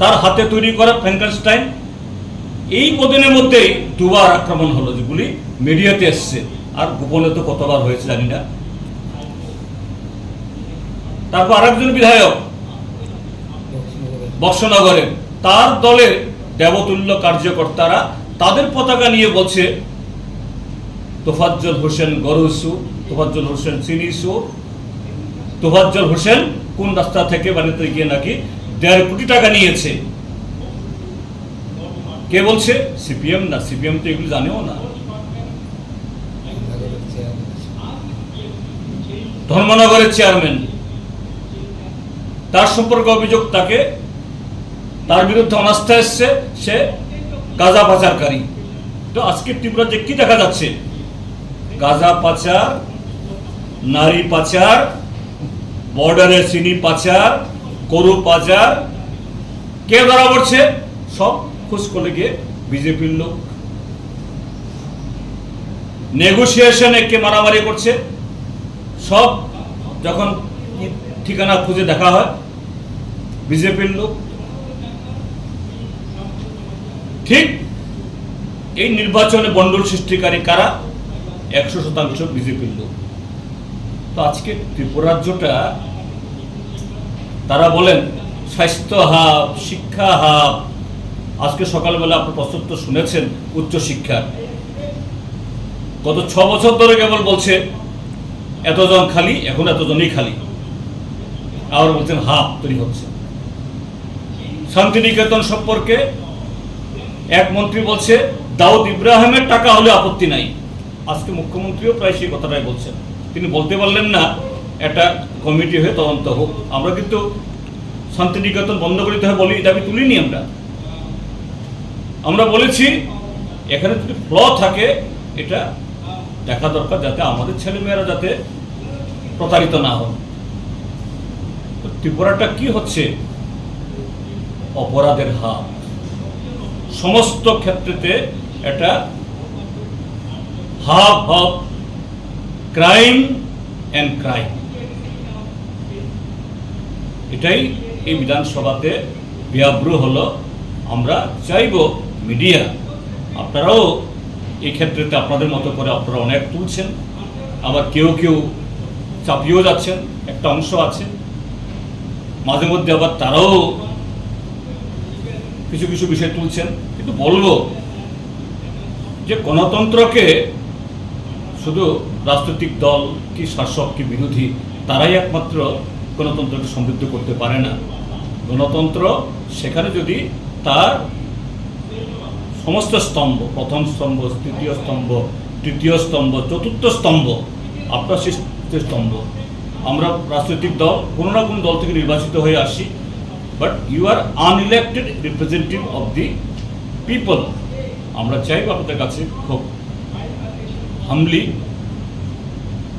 তার হাতে তৈরি করা ফ্র্যাঙ্কেনস্টাইন এই কদিনের মধ্যেই দুবার আক্রমণ হলো যেগুলি মিডিয়াতে এসছে। আর গোপনে তো কতবার হয়েছে জানি না। তারপর আরেকজন বিধায়ক বক্সনগরে, তার দলের দেবতুল্য কার্যকর্তারা তাদের পতাকা নিয়ে বলছে, তোফাজ্জল হোসেন গরুসু, তোফাজ্জল হোসেন চিনিসু তোফাজ্জল হোসেন কোন রাস্তা থেকে বাড়িতে গিয়ে নাকি দেড় কোটি টাকা নিয়েছে। কে বলছে? সিপিএম না? সিপিএম তো এগুলো জানেও না। ধর্মনগরের চেয়ারম্যান। তার সম্পর্কে অভিযোগ তাকে, তার বিরুদ্ধে অনাস্থা এসছে, সে গাঁজা পাচারকারী। তো আজকে ত্রিপুরা যে কি দেখা যাচ্ছে? গাঁজা পাচার, নারী পাচার, বর্ডারে চিনি পাচার গরু কে ধরা পড়ছে সব খোঁজ করে গিয়ে বিজেপির লোক নেগোসিয়েশনে কে মারামারি করছে, সব যখন ঠিকানা খুঁজে দেখা হয়, বিজেপির লোক। ঠিক এই নির্বাচনে বন্ডল সৃষ্টিকারী কারা? একশো শতাংশ বিজেপির লোক। তো আজকে ত্রিপুরা রাজ্যটা তারা বলেন, স্বাস্থ্য হাব, শিক্ষা হাব। আজকে সকালবেলা আপনি প্রস্তুত শুনেছেন উচ্চশিক্ষার গত ছ বছর ধরে কেবল বলছে, এতজন খালি, এখন এতজনই খালি। আবার বলছেন হাফ তৈরি হচ্ছে। শান্তিনিকেতন সম্পর্কে এক মন্ত্রী বলছে, দাউদ ইব্রাহিমের টাকা হলে আপত্তি নাই। আজকে মুখ্যমন্ত্রীও প্রায় সেই কথাটাই বলছেন। তিনি বলতে পারলেন না একটা কমিটি হয়ে তদন্ত হোক। আমরা কিন্তু শান্তিনিকেতন বন্ধ করিতে হয় বলি দাবি তুলিনি আমরা। আমরা বলেছি, এখানে যদি ফ্ল থাকে, এটা দেখা দরকার যাতে আমাদের ছেলেমেয়েরা যাতে প্রতারিত না হন। ত্রিপুরাটা কি হচ্ছে? অপরাধের হাত। সমস্ত ক্ষেত্রেতে এটা hub hub, crime and crime. এটাই এই বিধানসভাতে বিয়াব্রু হলো। আমরা চাইব মিডিয়া, আপনারাও এই ক্ষেত্রেতে আপনাদের মতো করে আপনারা অনেক তুলছেন, আবার কেউ কেউ চাপিয়েও যাচ্ছেন, একটা অংশ আছে। মাঝে মধ্যে আবার তারাও কিছু কিছু বিষয় তুলছেন, কিন্তু বলব যে গণতন্ত্রকে শুধু রাজনৈতিক দল কি শাসক কি বিরোধী, তারাই একমাত্র গণতন্ত্রকে সমৃদ্ধ করতে পারে না। গণতন্ত্র সেখানে যদি তার সমস্ত স্তম্ভ, প্রথম স্তম্ভ, তৃতীয় স্তম্ভ তৃতীয় স্তম্ভ, চতুর্থ স্তম্ভ, আপনার স্তম্ভ, আমরা রাজনৈতিক দল, কোনো না কোনো দল থেকে নির্বাচিত হয়ে আসি। But you are unelected representative of the people আমরা চাইব আপনাদের কাছে খুব হামলি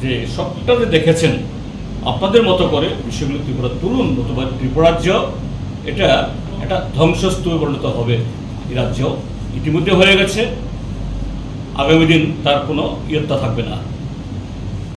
যে সবটা যে দেখেছেন আপনাদের মতো করে বিষয়গুলো ত্রিপুরা তুলুন নতুবা ত্রিপুরাজ্য এটা একটা ধ্বংসস্তূপে পরিণত হবে এই রাজ্য। ইতিমধ্যে হয়ে গেছে। আগামী দিন তার কোনো ইয়ত্তা থাকবে না।